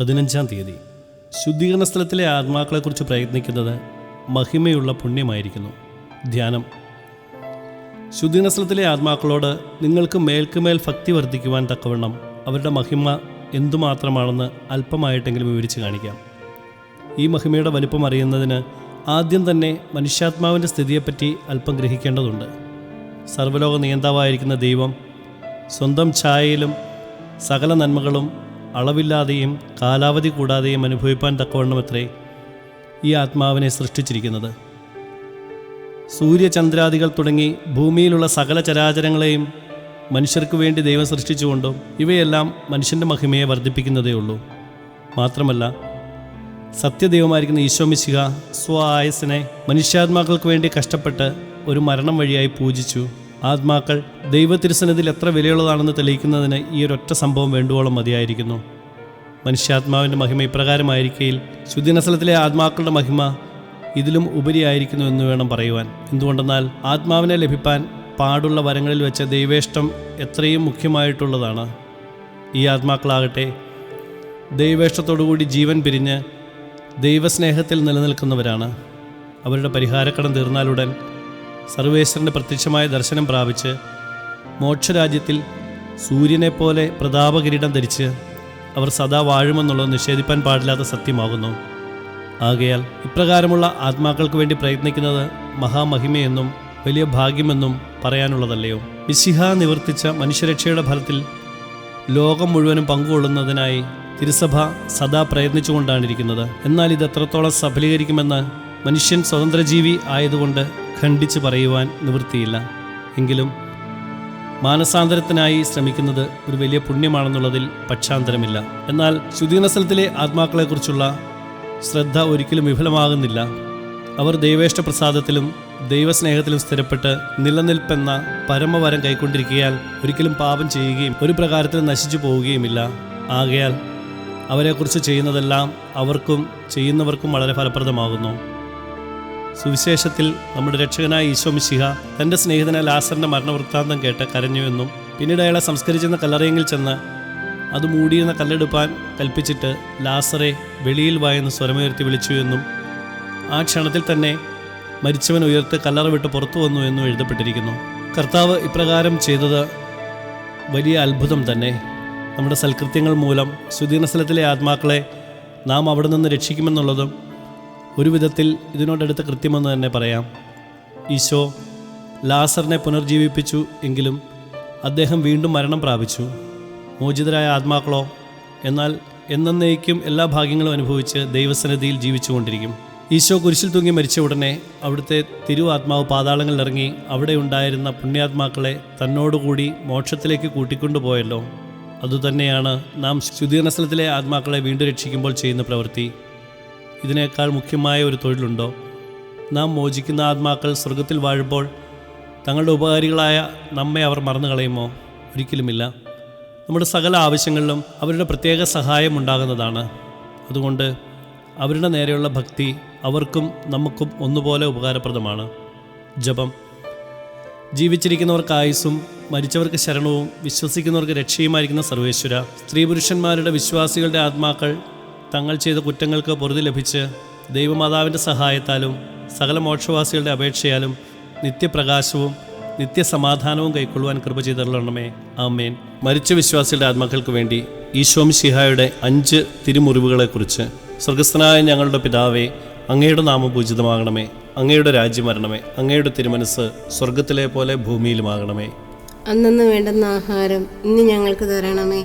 പതിനഞ്ചാം തീയതി. ശുദ്ധീകരണ സ്ഥലത്തിലെ ആത്മാക്കളെക്കുറിച്ച് പ്രയത്നിക്കുന്നത് മഹിമയുള്ള പുണ്യമായിരിക്കുന്നു. ധ്യാനം. ശുദ്ധീകരണ സ്ഥലത്തിലെ ആത്മാക്കളോട് നിങ്ങൾക്ക് മേൽക്കുമേൽ ഭക്തി വർദ്ധിക്കുവാൻ തക്കവണ്ണം അവരുടെ മഹിമ എന്തുമാത്രമാണെന്ന് അല്പമായിട്ടെങ്കിലും വിവരിച്ച് കാണിക്കാം. ഈ മഹിമയുടെ വലിപ്പം അറിയുന്നതിന് ആദ്യം തന്നെ മനുഷ്യാത്മാവിന്റെ സ്ഥിതിയെപ്പറ്റി അല്പം ഗ്രഹിക്കേണ്ടതുണ്ട്. സർവലോക നിയന്താവായിരിക്കുന്ന ദൈവം സ്വന്തം ഛായയിലും സകല നന്മകളും അളവില്ലാതെയും കാലാവധി കൂടാതെയും അനുഭവിപ്പാൻ തക്കവണ്ണമത്രേ ഈ ആത്മാവിനെ സൃഷ്ടിച്ചിരിക്കുന്നത്. സൂര്യചന്ദ്രാദികൾ തുടങ്ങി ഭൂമിയിലുള്ള സകല ചരാചരങ്ങളെയും മനുഷ്യർക്ക് വേണ്ടി ദൈവം സൃഷ്ടിച്ചുകൊണ്ടും ഇവയെല്ലാം മനുഷ്യന്റെ മഹിമയെ വർദ്ധിപ്പിക്കുന്നതേ ഉള്ളൂ. മാത്രമല്ല സത്യദൈവമായിരിക്കുന്ന ഈശോമിശിക സ്വ ആയസിനെ മനുഷ്യാത്മാക്കൾക്ക് വേണ്ടി കഷ്ടപ്പെട്ട് ഒരു മരണം വഴിയായി പൂജിച്ചു. ആത്മാക്കൾ ദൈവത്തിരുസനത്തിൽ എത്ര വിലയുള്ളതാണെന്ന് തെളിയിക്കുന്നതിന് ഈ ഒരൊറ്റ സംഭവം വേണ്ടുവോളം മതിയായിരിക്കുന്നു. മനുഷ്യാത്മാവിന്റെ മഹിമ ഇപ്രകാരമായിരിക്കയിൽ ശുദ്ധിനസലത്തിലെ ആത്മാക്കളുടെ മഹിമ ഇതിലും ഉപരിയായിരിക്കുന്നു എന്ന് വേണം പറയുവാൻ. എന്തുകൊണ്ടെന്നാൽ ആത്മാവിനെ ലഭിപ്പാൻ പാടുള്ള വരങ്ങളിൽ വെച്ച ദൈവേഷ്ടം എത്രയും മുഖ്യമായിട്ടുള്ളതാണ്. ഈ ആത്മാക്കളാകട്ടെ ദൈവേഷ്ടത്തോടുകൂടി ജീവൻ പിരിഞ്ഞ് ദൈവസ്നേഹത്തിൽ നിലനിൽക്കുന്നവരാണ്. അവരുടെ പരിഹാരക്കടം തീർന്നാലുടൻ സർവേശ്വരന്റെ പ്രത്യക്ഷമായ ദർശനം പ്രാപിച്ച് മോക്ഷരാജ്യത്തിൽ സൂര്യനെപ്പോലെ പ്രതാപകിരീടം ധരിച്ച് അവർ സദാ വാഴുമെന്നുള്ളത് നിഷേധിപ്പാൻ പാടില്ലാത്ത സത്യമാകുന്നു. ആകയാൽ ഇപ്രകാരമുള്ള ആത്മാക്കൾക്ക് വേണ്ടി പ്രയത്നിക്കുന്നത് മഹാമഹിമയെന്നും വലിയ ഭാഗ്യമെന്നും പറയാനുള്ളതല്ലയോ? മിശിഹ നിവർത്തിച്ച മനുഷ്യരക്ഷയുടെ ഫലത്തിൽ ലോകം മുഴുവനും പങ്കുകൊള്ളുന്നതിനായി തിരുസഭ സദാ പ്രയത്നിച്ചുകൊണ്ടാണിരിക്കുന്നത്. എന്നാൽ ഇത് എത്രത്തോളം സഫലീകരിക്കുമെന്ന് മനുഷ്യൻ സ്വതന്ത്രജീവി ആയതുകൊണ്ട് ഖണ്ഡിച്ച് പറയുവാൻ നിവൃത്തിയില്ല. എങ്കിലും മാനസാന്തരത്തിനായി ശ്രമിക്കുന്നത് ഒരു വലിയ പുണ്യമാണെന്നുള്ളതിൽ പക്ഷാന്തരമില്ല. എന്നാൽ ശുദ്ധീകരണ സ്ഥലത്തിലെ ആത്മാക്കളെക്കുറിച്ചുള്ള ശ്രദ്ധ ഒരിക്കലും വിഫലമാകുന്നില്ല. അവർ ദൈവേഷ്ട പ്രസാദത്തിലും ദൈവസ്നേഹത്തിലും സ്ഥിരപ്പെട്ട് നിലനിൽപ്പെന്ന പരമവരം കൈക്കൊണ്ടിരിക്കയാൽ ഒരിക്കലും പാപം ചെയ്യുകയും ഒരു പ്രകാരത്തിൽ നശിച്ചു പോവുകയുമില്ല. ആകയാൽ അവരെക്കുറിച്ച് ചെയ്യുന്നതെല്ലാം അവർക്കും ചെയ്യുന്നവർക്കും വളരെ ഫലപ്രദമാകുന്നു. സുവിശേഷത്തിൽ നമ്മുടെ രക്ഷകനായ ഈശോ മിശിഹ തന്റെ സ്നേഹിതന ലാസറിന്റെ മരണവൃത്താന്തം കേട്ട് കരഞ്ഞുവെന്നും പിന്നീട് അയാളെ സംസ്കരിച്ചെന്ന കല്ലറയെങ്കിൽ ചെന്ന് അത് മൂടിയിരുന്ന കല്ലെടുപ്പാൻ കൽപ്പിച്ചിട്ട് ലാസറെ വെളിയിൽ വായെന്ന് സ്വരമുയർത്തി വിളിച്ചു എന്നും ആ ക്ഷണത്തിൽ തന്നെ മരിച്ചവൻ ഉയർത്ത് കല്ലറ വിട്ട് പുറത്തു വന്നു എന്നും എഴുതപ്പെട്ടിരിക്കുന്നു. കർത്താവ് ഇപ്രകാരം ചെയ്തത് വലിയ അത്ഭുതം തന്നെ. നമ്മുടെ സൽകൃത്യങ്ങൾ മൂലം സുദീർണ സ്ഥലത്തിലെ ആത്മാക്കളെ നാം അവിടെ നിന്ന് രക്ഷിക്കുമെന്നുള്ളതും ഒരു വിധത്തിൽ ഇതിനോടടുത്ത് കൃത്യമെന്ന് തന്നെ പറയാം. ഈശോ ലാസറിനെ പുനർജീവിപ്പിച്ചു എങ്കിലും അദ്ദേഹം വീണ്ടും മരണം പ്രാപിച്ചു. മോചിതരായ ആത്മാക്കളോ എന്നാൽ എന്നേക്കും എല്ലാ ഭാഗ്യങ്ങളും അനുഭവിച്ച് ദൈവസന്നിധിയിൽ ജീവിച്ചുകൊണ്ടിരിക്കും. ഈശോ കുരിശിൽ തൂങ്ങി മരിച്ച ഉടനെ അവിടുത്തെ തിരു ആത്മാവ് പാതാളങ്ങളിൽ ഇറങ്ങി അവിടെ ഉണ്ടായിരുന്ന പുണ്യാത്മാക്കളെ തന്നോടുകൂടി മോക്ഷത്തിലേക്ക് കൂട്ടിക്കൊണ്ടുപോയല്ലോ അതുതന്നെയാണ് നാം ശുദ്ധീകരണ സ്ഥലത്തിലെ ആത്മാക്കളെ വീണ്ടും രക്ഷിക്കുമ്പോൾ ചെയ്യുന്ന പ്രവൃത്തി. ഇതിനേക്കാൾ മുഖ്യമായ ഒരു തൊഴിലുണ്ടോ? നാം മോചിക്കുന്ന ആത്മാക്കൾ സ്വർഗത്തിൽ വാഴുമ്പോൾ തങ്ങളുടെ ഉപകാരികളായ നമ്മെ അവർ മറന്നു കളയുമോ ഒരിക്കലുമില്ല. നമ്മുടെ സകല ആവശ്യങ്ങളിലും അവരുടെ പ്രത്യേക സഹായം ഉണ്ടാകുന്നതാണ്. അതുകൊണ്ട് അവരുടെ നേരെയുള്ള ഭക്തി അവർക്കും നമുക്കും ഒന്നുപോലെ ഉപകാരപ്രദമാണ്. ജപം. ജീവിച്ചിരിക്കുന്നവർക്ക് ആയുസ്സും മരിച്ചവർക്ക് ശരണവും വിശ്വസിക്കുന്നവർക്ക് രക്ഷയുമായിരിക്കുന്ന സർവേശ്വര സ്ത്രീ പുരുഷന്മാരുടെ വിശ്വാസികളുടെ ആത്മാക്കൾ തങ്ങൾ ചെയ്ത കുറ്റങ്ങൾക്ക് പൊറുതി ലഭിച്ച് ദൈവമാതാവിന്റെ സഹായത്താലും സകല മോക്ഷവാസികളുടെ അപേക്ഷയാലും നിത്യപ്രകാശവും നിത്യസമാധാനവും കൈക്കൊള്ളുവാൻ കൃപ ചെയ്തരണമേ ആമേൻ. മരിച്ച വിശ്വാസികളുടെ ആത്മാക്കൾക്ക് വേണ്ടി ഈശോം ശിഹായുടെ അഞ്ച് തിരുമുറിവുകളെക്കുറിച്ച് സ്വർഗസ്ഥനായ ഞങ്ങളുടെ പിതാവേ അങ്ങയുടെ നാമം പൂജിതമാകണമേ. അങ്ങയുടെ രാജ്യം വരണമേ. അങ്ങയുടെ തിരുമനസ് സ്വർഗത്തിലെ പോലെ ഭൂമിയിലുമാകണമേ. അന്നു വേണ്ടുന്ന ആഹാരം ഇന്ന് ഞങ്ങൾക്ക് തരണമേ.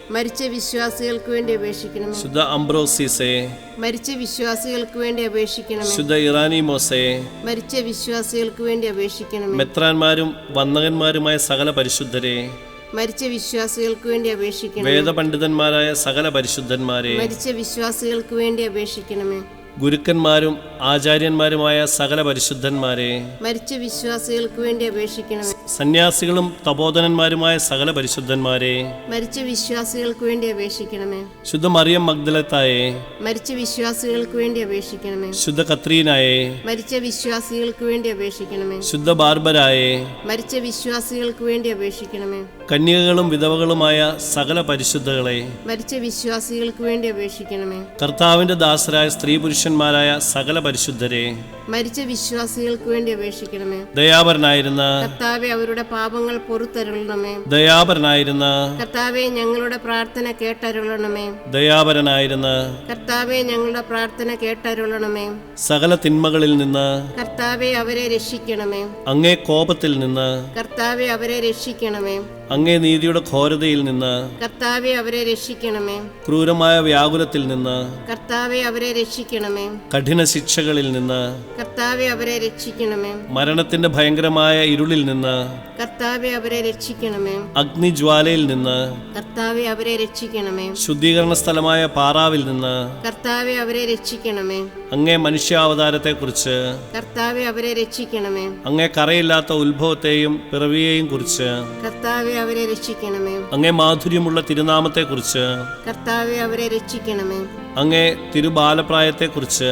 മരിച്ച വിശ്വാസികൾക്ക് വേണ്ടി അപേക്ഷിക്കണം ശുദ്ധ അംബ്രോസിസെ മരിച്ച വിശ്വാസികൾക്ക് വേണ്ടി അപേക്ഷിക്കണം ശുദ്ധ ഇറാനി ഇറാനിമോസെ മരിച്ച വിശ്വാസികൾക്ക് വേണ്ടി അപേക്ഷിക്കണം മെത്രാന്മാരും വന്ദകന്മാരുമായ സകല പരിശുദ്ധരെ മരിച്ച വിശ്വാസികൾക്ക് വേണ്ടി അപേക്ഷിക്കണം വേദപണ്ഡിതന്മാരായ സകല പരിശുദ്ധന്മാരെ മരിച്ച വിശ്വാസികൾക്ക് വേണ്ടി അപേക്ഷിക്കണമേ. ഗുരുക്കന്മാരും ആചാര്യന്മാരുമായ സകല പരിശുദ്ധന്മാരെ മരിച്ച വിശ്വാസികൾക്ക് വേണ്ടി അപേക്ഷിക്കണമേ. സന്യാസികളും തപോധനന്മാരുമായ സകല പരിശുദ്ധന്മാരെ മരിച്ച വിശ്വാസികൾക്ക് വേണ്ടി അപേക്ഷിക്കണമേ. ശുദ്ധ മറിയം മഗ്ദലത്തായെ മരിച്ച വിശ്വാസികൾക്ക് വേണ്ടി അപേക്ഷിക്കണമേ. ശുദ്ധ കത്രീനായെ മരിച്ച വിശ്വാസികൾക്ക് വേണ്ടി അപേക്ഷിക്കണമേ. ശുദ്ധ ബാർബരായെ മരിച്ച വിശ്വാസികൾക്ക് വേണ്ടി അപേക്ഷിക്കണമേ. കന്യകകളും വിധവകളുമായ സകല പരിശുദ്ധകളെ മരിച്ച വിശ്വാസികൾക്ക് വേണ്ടി അപേക്ഷിക്കണമേ. കർത്താവിന്റെ ദാസരായ സ്ത്രീ പുരുഷന്മാരായ സകല പരിശുദ്ധരെ മരിച്ച വിശ്വാസികൾക്ക് വേണ്ടി അപേക്ഷിക്കണമേ. ദയാപരനായിരുന്ന കർത്താവെ അവരുടെ പാപങ്ങൾ പൊറുത്തരുളണമേ. ദയാപരനായിരുന്ന കർത്താവെ ഞങ്ങളുടെ പ്രാർത്ഥന കേട്ടരുളണമേ. ദയാപരനായിരുന്ന കർത്താവെ ഞങ്ങളുടെ പ്രാർത്ഥന കേട്ടരുളണമേ. സകല തിന്മകളിൽ നിന്ന് കർത്താവെ അവരെ രക്ഷിക്കണമേ. അങ്ങേ കോപത്തിൽ നിന്ന് കർത്താവെ അവരെ രക്ഷിക്കണമേ. അങ്ങേ നീതിയുടെ ഘോരതയിൽ നിന്ന് കർത്താവെ അവരെ രക്ഷിക്കണമേ. ക്രൂരമായ വ്യാകുലത്തിൽ നിന്ന് കർത്താവെ അവരെ രക്ഷിക്കണമേ. കഠിന ശിക്ഷകളിൽ നിന്ന് കർത്താവെ അവരെ രക്ഷിക്കണമേ. മരണത്തിന്റെ ഭയങ്കരമായ ഇരുളിൽ നിന്ന് കർത്താവെ അവരെ രക്ഷിക്കണമേ. അഗ്നിജ്വാലയിൽ നിന്ന് കർത്താവെ അവരെ രക്ഷിക്കണമേ. ശുദ്ധീകരണ സ്ഥലമായ പാറാവിൽ നിന്ന് കർത്താവെ അവരെ രക്ഷിക്കണമേ. അങ്ങേ മനുഷ്യാവതാരത്തെക്കുറിച്ച് കർത്താവെ അവരെ രക്ഷിക്കണമേ. അങ്ങേ കറയില്ലാത്ത ഉത്ഭവത്തെയും പിറവിയെയും കുറിച്ച് കർത്താവെ അവരെ രക്ഷിക്കണമേ. അങ്ങേ മാധുര്യമുള്ള തിരുനാമത്തെക്കുറിച്ച് കർത്താവെ അവരെ രക്ഷിക്കണമേ. അങ്ങേ തിരുബാലപ്രായത്തെക്കുറിച്ച്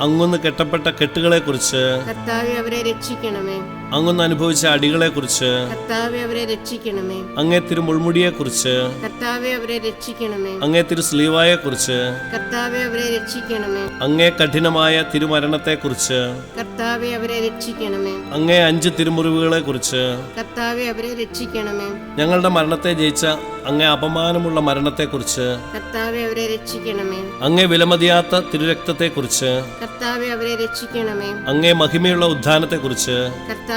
അങ്ങൊന്ന് കെട്ടപ്പെട്ട കെട്ടുകളെ കുറിച്ച് അവരെ രക്ഷിക്കണമേ. അങ്ങൊന്ന് അനുഭവിച്ച അടികളെക്കുറിച്ച് കർത്താവെ അവരെ രക്ഷിക്കണമേ. അങ്ങേ തിരു കർത്താവെ അവരെ രക്ഷിക്കണമേ. അങ്ങേ തിരു സ്ലീവായെക്കുറിച്ച് കർത്താവെ അവരെ രക്ഷിക്കണമേ. അങ്ങേ കഠിനമായ തിരുമരണത്തെക്കുറിച്ച് കർത്താവെ അവരെ രക്ഷിക്കണമേ. അങ്ങേ അഞ്ച് തിരുമുറിവുകളെക്കുറിച്ച് കർത്താവെ അവരെ രക്ഷിക്കണമേ. ഞങ്ങളുടെ മരണത്തെ ജയിച്ച അങ്ങേ അപമാനമുള്ള മരണത്തെക്കുറിച്ച് കർത്താവെ അവരെ രക്ഷിക്കണമേ. അങ്ങേ വിലമതിയാത്ത തിരുരക്തത്തെക്കുറിച്ച് കർത്താവെ അവരെ രക്ഷിക്കണമേ. അങ്ങേ മഹിമയുള്ള ഉദ്ധാനത്തെക്കുറിച്ച് കർത്താവെ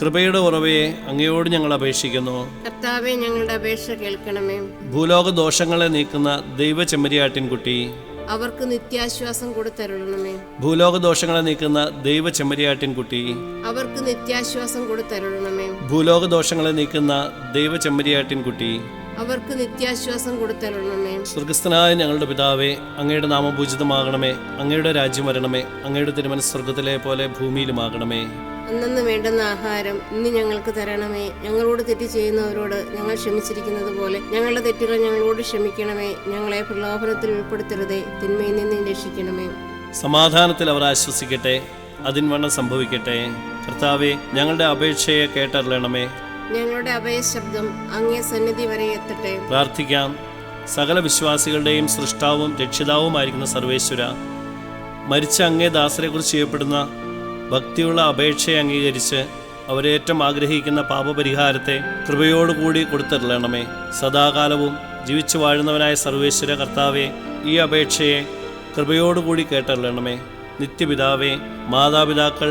കൃപയുടെ ഉറവയെ അങ്ങയോട് ഞങ്ങൾ അപേക്ഷിക്കുന്നു. കർത്താവെ ഞങ്ങളുടെ അപേക്ഷ കേൾക്കണമേ. ഭൂലോക ദോഷങ്ങളെ നീക്കുന്ന ദൈവ ചെമ്മരിയാട്ടിൻകുട്ടി. അവർക്ക് നിത്യാശ്വാസം കൊടുത്തരുളണമേ ഭൂലോക ദോഷങ്ങളെ നീക്കുന്ന ദൈവ ചെമ്മരിയാട്ടിൻകുട്ടി. അവർക്ക് നിത്യാശ്വാസം കൊടുത്തരുളണമേ ഭൂലോക ദോഷങ്ങളെ നീക്കുന്ന ദൈവ ചെമ്മരിയാട്ടിൻകുട്ടി. അവർക്ക് നിത്യാശ്വാസം കൊടുത്തരുളണമേ സ്വർഗസ്ഥനായ ഞങ്ങളുടെ പിതാവേ അങ്ങയുടെ നാമം പൂജിതമാകണമേ. അങ്ങയുടെ രാജ്യം വരണമേ. അങ്ങയുടെ തിരുമനസ് സ്വർഗത്തിലെ പോലെ ഭൂമിയിലുമാകണമേ. അന്നു വേണ്ടുന്ന ആഹാരം ഇന്ന് ഞങ്ങൾക്ക് തരണമേ. ഞങ്ങളോട് തെറ്റ് ചെയ്യുന്നവരോട് ഞങ്ങൾ ക്ഷമിച്ചിരിക്കുന്നത് പോലെ ഞങ്ങളുടെ തെറ്റുകൾ ഞങ്ങളോട് ക്ഷമിക്കണമേ. ഞങ്ങളെ പ്രലോഭനത്തിൽ ഉൾപ്പെടുത്തരുതേ. തിന്മയിൽ നിന്നും രക്ഷിക്കണമേ. സമാധാനത്തിൽ അവർ ആശ്വസിക്കട്ടെ. അതിൻവണ്ണം സംഭവിക്കട്ടെ. കർത്താവെ ഞങ്ങളുടെ അപേക്ഷയെ കേട്ടറിയണമേ. ഞങ്ങളുടെ അഭയ ശബ്ദം അങ്ങേ സന്നിധി വരെ എത്തട്ടെ. പ്രാർത്ഥിക്കാം. സകല വിശ്വാസികളുടെയും സൃഷ്ടാവും രക്ഷിതാവുമായിരിക്കുന്ന സർവേശ്വര മരിച്ച അങ്ങേ ദാസരെക്കുറിച്ച് ചെയ്യപ്പെടുന്ന ഭക്തിയുള്ള അപേക്ഷയെ അംഗീകരിച്ച് അവരേറ്റം ആഗ്രഹിക്കുന്ന പാപപരിഹാരത്തെ കൃപയോടുകൂടി കൊടുത്തരളണമേ. സദാകാലവും ജീവിച്ചു വാഴുന്നവനായ സർവേശ്വര കർത്താവെ ഈ അപേക്ഷയെ കൃപയോടുകൂടി കേട്ടറിയണമേ നിത്യപിതാവേ മാതാപിതാക്കൾ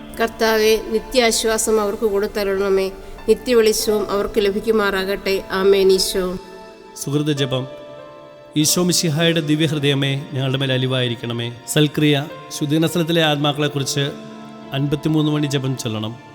കർത്താവെ നിത്യാശ്വാസം അവർക്ക് കൊടുത്തരണമേ നിത്യവെളിച്ചവും അവർക്ക് ലഭിക്കുമാറാകട്ടെ. ആമേൻ ഈശോ. സുഹൃത ജപം. ഈശോ മിശിഹായുടെ ദിവ്യഹൃദയമേ ഞങ്ങളുടെ മേൽ അലിവായിരിക്കണമേ. സൽക്രിയ ശുദ്ധീകരണ സ്ഥലത്തിലെ ആത്മാക്കളെക്കുറിച്ച് അൻപത്തിമൂന്ന് മണി ജപം ചൊല്ലണം.